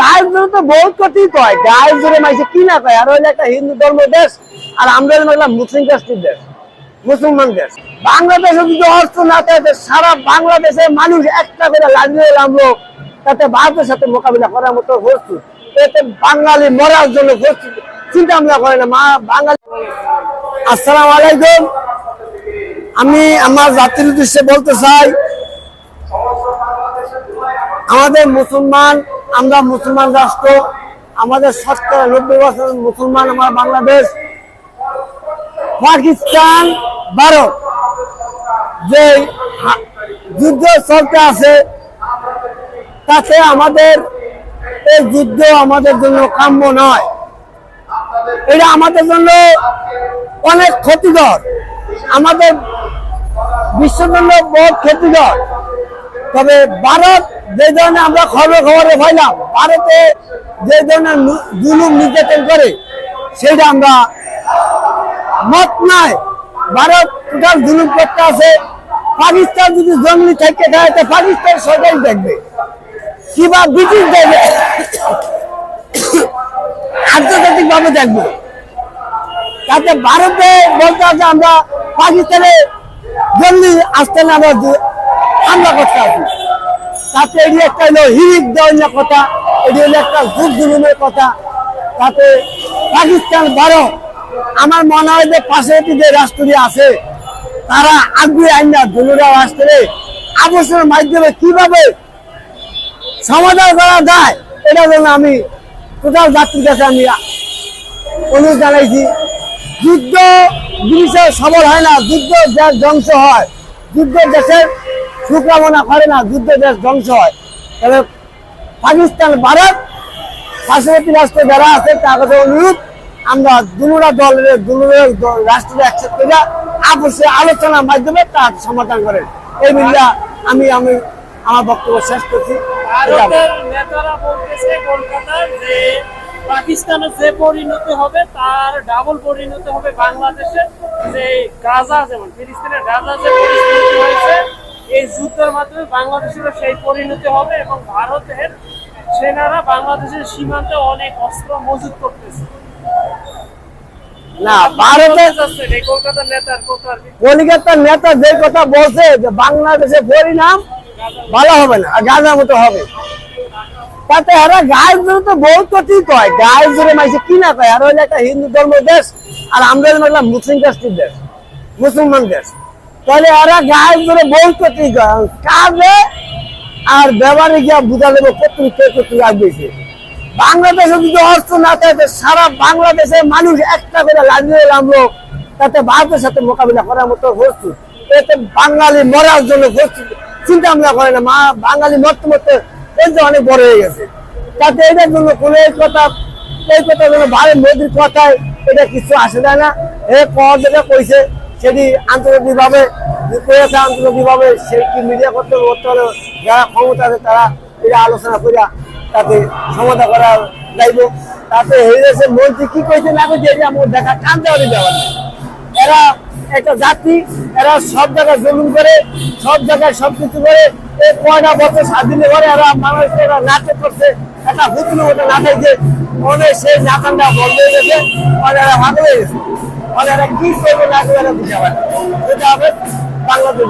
গায়ের তো গায়ের জোরে মাইছে কি না কয়? আর হইলে একটা হিন্দু ধর্ম দেশ, আর আমরা মুসলিম কাস্টির দেশ, মুসলমান দেশ। বাংলাদেশে যদি না থাকে সারা মানুষ একটা করে লাগিয়ে নামলো তাতে ভারতের সাথে মোকাবিলা করার মতো প্রস্তুত। এতে বাঙালি মরার জন্য প্রস্তুত। চিন্তা ভাবনা করে না, মা, বাঙালি আসসালামু আলাইকুম। আমি আমার জাতির উদ্দেশ্যে বলতে চাই, আমাদের মুসলমান আমরা মুসলমান রাষ্ট্র, আমাদের শতকরা নব্বই বছর মুসলমান আমার বাংলাদেশ, পাকিস্তান, ভারত। যে যুদ্ধ চলতে আছে, তাতে আমাদের এই যুদ্ধ আমাদের জন্য কাম্য নয়। এটা আমাদের জন্য অনেক ক্ষতিকর। আমাদের বিশ্বের জন্য বহুত ক্ষতিকর। তবে ভারত যে ধরনের আমরা খবর খবরে পাইলাম, ভারতে যে ধরনের জুলুম নির্যাতন করে সেটা আমরা মত নাই। ভারত টোটাল জুলুম করতে আছে। পাকিস্তান যদি জঙ্গলি থেকে থাকে তো পাকিস্তান সরকারই দেখবে। কিবা ব্রিটিশ দেখবে? আন্তর্জাতিক ভাবে দেখবে। তাতে ভারতে বলতে আছে আমরা পাকিস্তানে জঙ্গলি আসতে না আমরা হামলা করতে আছি। তাতে এটি একটা হলো হিরিক দেওয়ার কথা, এটি হলো একটা যুগ জুলুমের কথা। তাতে পাকিস্তান ভারত আমার মনে হয় যে পাশে যে রাষ্ট্রটি আছে, তারা আগ্রহী আইন না দুনুরা রাষ্ট্রে আবশ্যের মাধ্যমে কীভাবে সমাধান করা যায়, এটা জন্য আমি টোটাল যাত্রীর কাছে আমি অনুরোধ জানাইছি। যুদ্ধ জিনিসের সবল হয় না, যুদ্ধ দেশ ধ্বংস হয়। যুদ্ধ দেশের সুকামনা করে না যুদ্ধ দেশ ধ্বংস হয়। তবে পাকিস্তান, ভারত পার্শ্ববর্তী রাষ্ট্র যারা আছে কাছে অনুরোধ আমরা দুনুরা দলের দুনুরের রাষ্ট্রের একসাথে করে আপসে আলোচনার মাধ্যমে তার সমাধান করেন। এই মিল্লা আমি আমি, আমার বক্তব্য শেষ করছি। নেতারা যে পাকিস্তানের যে পরিণতি হবে, তার ডাবল পরিণতি হবে বাংলাদেশের যে গাজা যেমন, ফিলিস্তিনের গাজা যে পরিস্থিতি হয়েছে এই যুদ্ধের মাধ্যমে বাংলাদেশেরও সেই পরিণতি হবে এবং ভারতের সেনারা বাংলাদেশের সীমান্তে অনেক অস্ত্র মজুত করতেছে। না ভারতে যাচ্ছে এই কলকাতার নেতার কথার কলিকাতার নেতা যে কথা বলছে যে বাংলাদেশের পরিণাম ভালো হবে না আর মতো হবে। তাতে এরা জোরে তো বহুত কয়। গায়ের জোরে মাইছে কি না কয়? আর হইলে একটা হিন্দু ধর্ম দেশ আর আমরা একটা মুসলিম কাস্টির দেশ মুসলমান দেশ। তাহলে এরা গায়ের জোরে বহুত কঠিন কয় কাজে আর ব্যবহারে গিয়া বুঝা দেবো কে কত লাগবেছে বাংলাদেশে যদি অর্থ না থাকে সারা বাংলাদেশের মানুষ একটা করে লাগিয়ে নামলো, তাতে ভারতের সাথে মোকাবিলা করার মতো প্রস্তুত এতে বাঙালি মরার জন্য প্রস্তুত চিন্তা ভাবনা করে না, মা, বাঙালি মরতে মরতে এই যে অনেক বড় হয়ে গেছে। তাতে এটার জন্য কোনো এই কথা এই কথা জন্য ভারত মোদীর কথায় এটা কিছু আসে যায় না। এ যেটা কইছে সেটি আন্তর্জাতিক ভাবে করেছে আন্তর্জাতিক ভাবে সেই কি মিডিয়া করতে হলে যারা ক্ষমতা আছে তারা এটা আলোচনা করিয়া তাতে সমাধান করা যাইব। তাতে হয়ে গেছে মন্ত্রী কি কইছে না কইছে এটা আমার দেখা কান দেওয়া যাবে না। এরা একটা জাতি, এরা সব জায়গায় জুলুম করে, সব জায়গায় সব কিছু করে, এই কয়টা বছর স্বাধীন করে এরা বাংলাদেশে এরা নাটক করছে, একটা হুতুর মতো নাটাইছে অনেক সেই নাটানটা বন্ধ হয়ে গেছে মানে এরা ভালো হয়ে গেছে। মানে কি করবে না করবে এরা বুঝে পারে এটা হবে বাংলাদেশ।